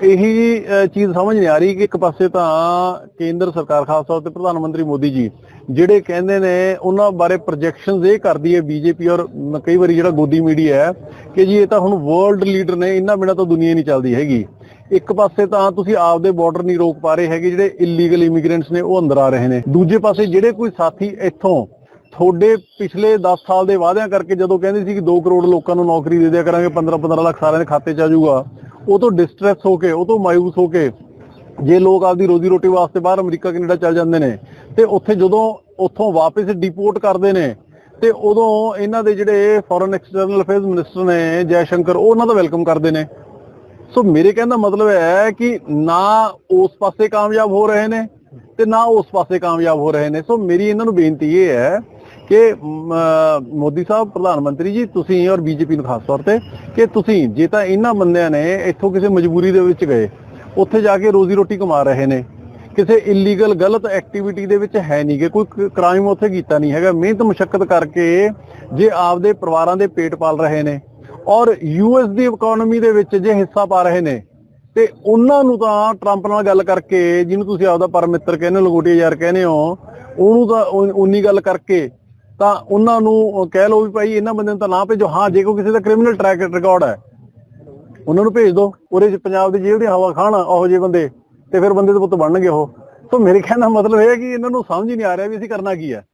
ਇਹੀ ਚੀਜ਼ ਸਮਝ ਨਹੀਂ ਆ ਰਹੀ ਕਿ ਇੱਕ ਪਾਸੇ ਤਾਂ ਕੇਂਦਰ ਸਰਕਾਰ, ਖਾਸ ਤੌਰ ਤੇ ਪ੍ਰਧਾਨ ਮੰਤਰੀ ਮੋਦੀ ਜੀ, ਜਿਹੜੇ ਕਹਿੰਦੇ ਨੇ ਉਹਨਾਂ ਬਾਰੇ ਪ੍ਰੋਜੈਕਸ਼ਨਸ ਇਹ ਕਰਦੀ ਹੈ ਬੀਜੇਪੀ ਔਰ ਕਈ ਵਾਰੀ ਜਿਹੜਾ ਗੋਦੀ ਮੀਡੀਆ ਹੈ ਕਿ ਜੀ ਇਹ ਤਾਂ ਹੁਣ ਵਰਲਡ ਲੀਡਰ ਨੇ ਇਹਨਾਂ ਬਿਨਾਂ ਤਾਂ ਦੁਨੀਆ ਨਹੀਂ ਚੱਲਦੀ ਹੈਗੀ। ਇੱਕ ਪਾਸੇ ਤਾਂ ਤੁਸੀਂ ਆਪਦੇ ਬਾਰਡਰ ਨਹੀਂ ਰੋਕ ਪਾ ਰਹੇ ਹੈਗੇ ਜਿਹੜੇ ਇਲੀਗਲ ਇਮੀਗ੍ਰੈਂਟਸ ਨੇ, ਉਹ ਅੰਦਰ ਆ ਰਹੇ ਨੇ। ਦੂਜੇ ਪਾਸੇ ਜਿਹੜੇ ਕੋਈ ਸਾਥੀ ਇੱਥੋਂ ਤੁਹਾਡੇ ਪਿਛਲੇ 10 ਸਾਲ ਦੇ ਵਾਅਦਿਆਂ ਕਰਕੇ ਜਦੋਂ ਕਹਿੰਦੇ ਸੀ ਕਿ 2 ਕਰੋੜ ਲੋਕਾਂ ਨੂੰ ਨੌਕਰੀ ਦੇ ਦਿਆ ਕਰਾਂਗੇ 15 15 ਲੱਖ ਸਾਰਿਆਂ ਦੇ ਖਾਤੇ 'ਚ ਆ ਜਾਊਗਾ ਉਹ ਤੋਂ ਡਿਸਟ੍ਰੈਸ ਹੋ ਕੇ, ਉਹ ਤੋਂ ਮਾਇੂਸ ਹੋ ਕੇ ਜੇ ਲੋਕ ਆਪਦੀ ਰੋਜ਼ੀ ਰੋਟੀ ਵਾਸਤੇ ਬਾਹਰ ਅਮਰੀਕਾ, ਕੈਨੇਡਾ ਚੱਲ ਜਾਂਦੇ ਨੇ, ਤੇ ਉੱਥੇ ਜਦੋਂ ਉੱਥੋਂ ਵਾਪਸ ਡਿਪੋਰਟ ਕਰਦੇ ਨੇ, ਤੇ ਉਦੋਂ ਇਹਨਾਂ ਦੇ ਜਿਹੜੇ ਫੋਰਨ ਐਕਸਟਰਨਲ ਅਫੇਅਰਸ ਮਿਨਿਸਟਰ ਨੇ ਜੈ ਸ਼ੰਕਰ ਉਹ ਉਹਨਾਂ ਦਾ ਵੈਲਕਮ ਕਰਦੇ ਨੇ। ਸੋ ਮੇਰੇ ਕਹਿਣ ਦਾ ਮਤਲਬ ਹੈ ਕਿ ਨਾ ਉਸ ਪਾਸੇ ਕਾਮਯਾਬ ਹੋ ਰਹੇ ਨੇ ਤੇ ਨਾ ਉਸ ਪਾਸੇ ਕਾਮਯਾਬ ਹੋ ਰਹੇ ਨੇ। ਸੋ ਮੇਰੀ ਇਹਨਾਂ ਨੂੰ ਬੇਨਤੀ ਇਹ ਹੈ ਕਿ ਮੋਦੀ ਸਾਹਿਬ, ਪ੍ਰਧਾਨ ਮੰਤਰੀ ਜੀ, ਤੁਸੀਂ ਔਰ ਬੀਜੇਪੀ ਨੂੰ ਖਾਸ ਤੌਰ ਤੇ ਕਿ ਤੁਸੀਂ ਜੇ ਤਾਂ ਇਹਨਾਂ ਬੰਦਿਆਂ ਨੇ ਇੱਥੋਂ ਕਿਸੇ ਮਜਬੂਰੀ ਦੇ ਵਿੱਚ ਗਏ, ਉੱਥੇ ਜਾ ਕੇ ਰੋਜ਼ੀ ਰੋਟੀ ਕਮਾ ਰਹੇ ਨੇ, ਕਿਸੇ ਇਲੀਗਲ ਗਲਤ ਐਕਟੀਵਿਟੀ ਦੇ ਵਿੱਚ ਹੈ ਨਹੀਂ ਕਿ ਕੋਈ ਕ੍ਰਾਈਮ ਉੱਥੇ ਕੀਤਾ ਨਹੀਂ ਹੈਗਾ। ਮਿਹਨਤ ਮੁਸ਼ਕਲ ਕਰਕੇ ਜੇ ਆਪਦੇ ਪਰਿਵਾਰਾਂ ਦੇ ਪੇਟ ਪਾਲ ਰਹੇ ਨੇ ਔਰ ਯੂਐਸ ਦੀ ਇਕਨੋਮੀ ਦੇ ਵਿੱਚ ਜੇ ਹਿੱਸਾ ਪਾ ਰਹੇ ਨੇ, ਤੇ ਉਹਨਾਂ ਨੂੰ ਤਾਂ ਟਰੰਪ ਨਾਲ ਗੱਲ ਕਰਕੇ, ਜਿਹਨੂੰ ਤੁਸੀਂ ਆਪਦਾ ਪਰਮਿੱਤਰ ਕਹਿੰਦੇ ਹੋ ਲਗੋਟੀਆ ਯਾਰ ਕਹਿੰਦੇ ਹੋ, ਉਹਨੂੰ ਤਾਂ ਉਨੀ ਗੱਲ ਕਰਕੇ ਤਾਂ ਉਹਨਾਂ ਨੂੰ ਕਹਿ ਲਓ ਵੀ ਭਾਈ ਇਹਨਾਂ ਬੰਦੇ ਨੂੰ ਤਾਂ ਨਾ ਭੇਜੋ। ਹਾਂ, ਜੇ ਕੋਈ ਕਿਸੇ ਦਾ ਕ੍ਰਿਮੀਨਲ ਟਰੈਕ ਰਿਕਾਰਡ ਹੈ, ਉਹਨਾਂ ਨੂੰ ਭੇਜ ਦਿਓ ਉਹਦੇ ਚ ਪੰਜਾਬ ਦੀ ਜੇਲ੍ਹ ਦੀ ਹਵਾ ਖਾਣ ਉਹੋ ਜਿਹੇ ਬੰਦੇ। ਤੇ ਫਿਰ ਬੰਦੇ ਦੇ ਪੁੱਤ ਬਣਨਗੇ ਉਹ। ਸੋ ਮੇਰੇ ਕਹਿਣ ਦਾ ਮਤਲਬ ਇਹ ਹੈ ਕਿ ਇਹਨਾਂ ਨੂੰ ਸਮਝ ਹੀ ਨਹੀਂ ਆ ਰਿਹਾ ਵੀ ਅਸੀਂ ਕਰਨਾ ਕੀ ਹੈ।